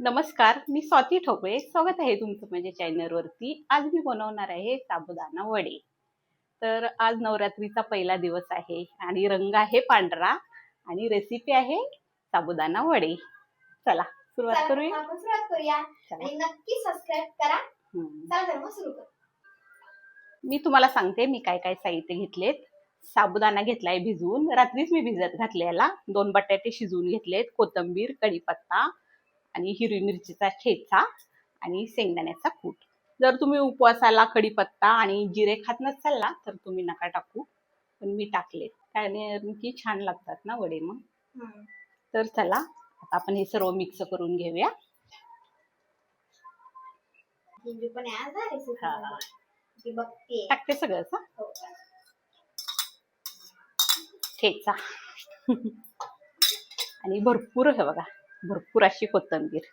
नमस्कार मी स्वाती ठोकळे. स्वागत आहे तुमचं माझ्या चॅनलवरती आज मी बनवणार आहे साबुदाणा वडे. तर आज नवरात्रीचा पहिला दिवस आहे आणि रंग आहे पांढरा आणि रेसिपी आहे साबुदाणा वडे. चला सुरुवात करूया. सुरुवात करूया. आणि नक्की सबस्क्राईब करा. चला सुरू करू. मी तुम्हाला सांगते मी काय काय साहित्य घेतलेत. साबुदाणा घेतलाय भिजवून रात्रीच मी भिजत घातलेला. दोन बटाटे शिजवून घेतलेत. कोथिंबीर कढीपत्ता आणि हिरवी मिरचीचा ठेचा आणि शेंगदाण्याचा कूट. जर तुम्ही उपवासाला कढीपत्ता आणि जिरे खात नसाल ना तर तुम्ही नका टाकू. पण मी टाकले. कारण की छान लागतात ना वडे मग. तर चला आता आपण हे सर्व मिक्स करून घेऊया. टाकते सगळंच हं. हो. ठेचा. आणि भरपूर हे बघा. भरपूर अशी कोथिंबीर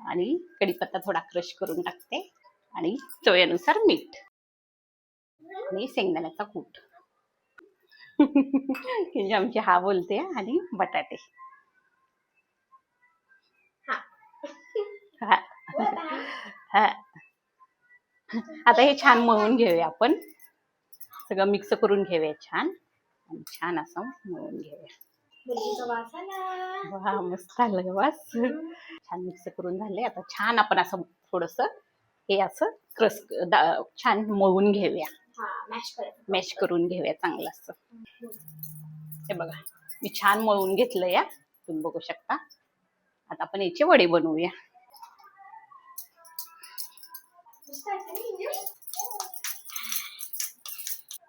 आणि कढीपत्ता थोडा क्रश करून टाकते आणि चवीनुसार मीठ आणि शेंगदाण्याचा कूट म्हणजे आमची हा बोलते आणि बटाटे हा. हा आता. हा छान मळून घेऊया आपण सगळं मिक्स करून घेऊया छान आणि छान असं मळून घेऊया. वा मस्त आलं वास. छान मिक्स करून झाले आता छान आपण असं थोडस हे असं क्रस छान मळून घेऊया. हा मॅश करून घेऊया चांगलं असं. हे बघा मी छान मळून घेतलं या तुम्ही बघू शकता. आता आपण याचे वडे बनवूया.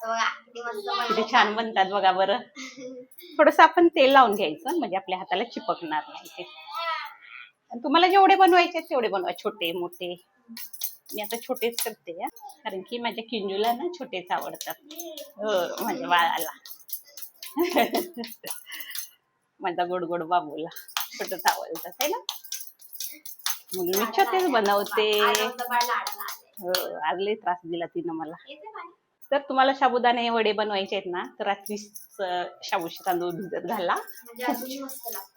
बघा, किती. छान बनतात बघा बरं. थोडस आपण तेल लावून घ्यायचं म्हणजे आपल्या हाताला चिपकणार नाही ते. आणि तुम्हाला जेवढे बनवायचे तेवढे बनवा छोटे मोठे. मी आता छोटेच करते कारण की माझ्या किंजूला ना छोटेच आवडतात. हो माझ्या बाळाला. माझा गोड गोड बाबूला छोटच आवडतात आहे ना? म्हणून मी छोटेच बनवते. हो आज त्रास दिला तिनं मला. तर तुम्हाला साबुदाणे वडे बनवायचे आहेत ना तर रात्रीच शाबूचे तांदूळ भिजत घाला. म्हणजे.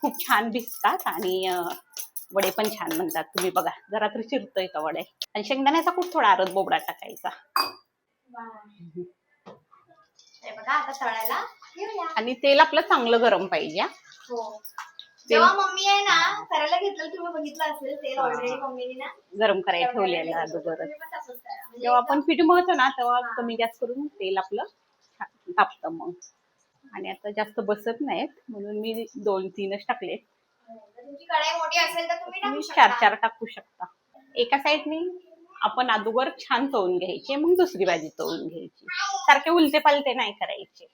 खूप छान भिजतात आणि वडे पण छान बनतात. तुम्ही बघा जरा तर चिरतोय का वडे. आणि शेंगदाण्याचा खूप थोडा आरत बोबडा टाकायचा. आणि तेल आपलं चांगलं गरम पाहिजे हा. मम्मी आहे ना करायला घेतलं तुम्ही बघितलं असेल तेल ऑलरेडी मम्मीने ना गरम करायला ठेवलेलं अगोदरच. जेव्हा आपण पीठ मळतो ना तेव्हा कमी गॅस करून तेल आपलं छान तापतं मग. आणि आता जास्त बसत नाहीत म्हणून मी दोन तीनच कढाई मोठी असेल तर तुम्ही. चार चार टाकू शकता. एका साईडनी आपण अगोदर छान तळून घ्यायचे मग दुसरी भाजी तळून घ्यायची. सारखे उलटे पालटे नाही करायचे.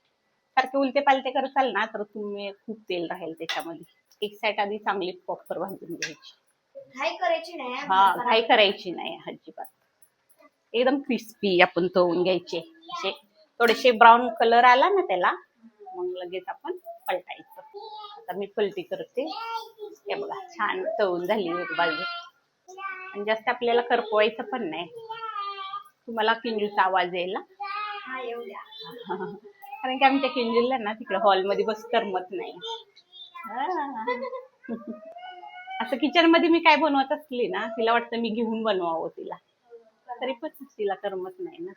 सारखे उलटे पालटे करताल ना तर तुम्ही खूप तेल राहील त्याच्यामध्ये. एक साईड आधी चांगली प्रॉपर भाजून घ्यायची. घाई करायची नाही हा घाई करायची नाही एकदम क्रिस्पी आपण तळून घ्यायचे. असे थोडेसे ब्राऊन कलर आला ना त्याला मग लगेच आपण पलटायचं. आता मी पलटी करते. हे बघा छान तळून झाली एक बाजू. आणि जास्त आपल्याला करपवायचं पण नाही. तुम्हाला किंजूचा आवाज येईल ना? हा येऊ द्या. कारण की आमच्या किंजूला ना तिकडे हॉलमध्ये बस करमत नाही. असं किचनमध्ये मी काय बनवत असली ना तिला वाटतं मी घेऊन बनवावं तिला. तरी पण तिला करमत नाही ना.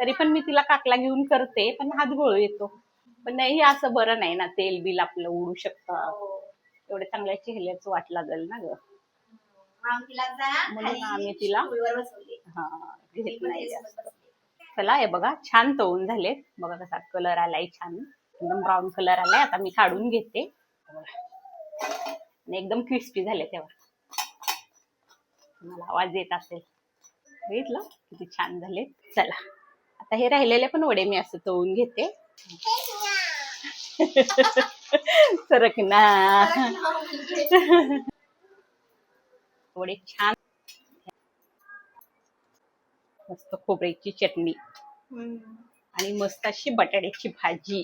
तरी पण मी तिला काकला घेऊन करते पण हात गोळ येतो. पण नाही हे असं बरं नाही ना तेल बिल आपलं उडू शकतं. हो. एवढ्या चांगल्या चेहऱ्याचं वाट लागेल ना ग. म्हणून आम्ही तिला-. हा घेत नाही. चला हे बघा छान तळून झाले बघा कसा कलर आलाय छान. एकदम ब्राऊन कलर आलाय. आता मी काढून घेते. एकदम क्रिस्पी झाले तेव्हा तुम्हाला आवाज येत असेल. बघितलं? किती छान झाले चला. आता हे राहिलेले पण वडे मी असं तळून घेते. सरकना. वडे छान. मस्त खोबऱ्याची चटणी. आणि मस्त अशी बटाट्याची भाजी.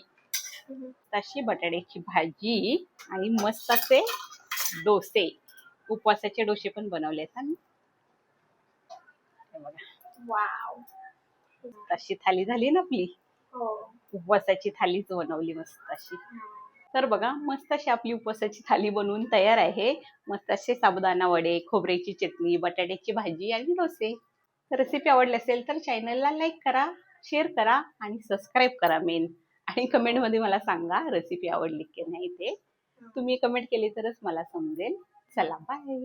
मस्त अशी बटाट्याची भाजी आणि मस्त असे डोसे. उपवासाचे डोसे पण बनवले आहेत हे बघा वाव. अशी थाली झाली ना आपली. हो. उपवासाची थालीच बनवली मस्त अशी. तर बघा मस्त अशी आपली उपवासाची थाली बनवून तयार आहे. मस्त असे साबुदाणा वडे खोबऱ्याची चटणी बटाट्याची भाजी आणि डोसे. रेसिपी आवडली असेल तर चॅनलला लाईक करा शेअर करा आणि सबस्क्राईब करा मेन आणि कमेंटमध्ये मला सांगा रेसिपी आवडली की नाही ते. तुम्ही कमेंट केली तरच मला समजेल. चला बाय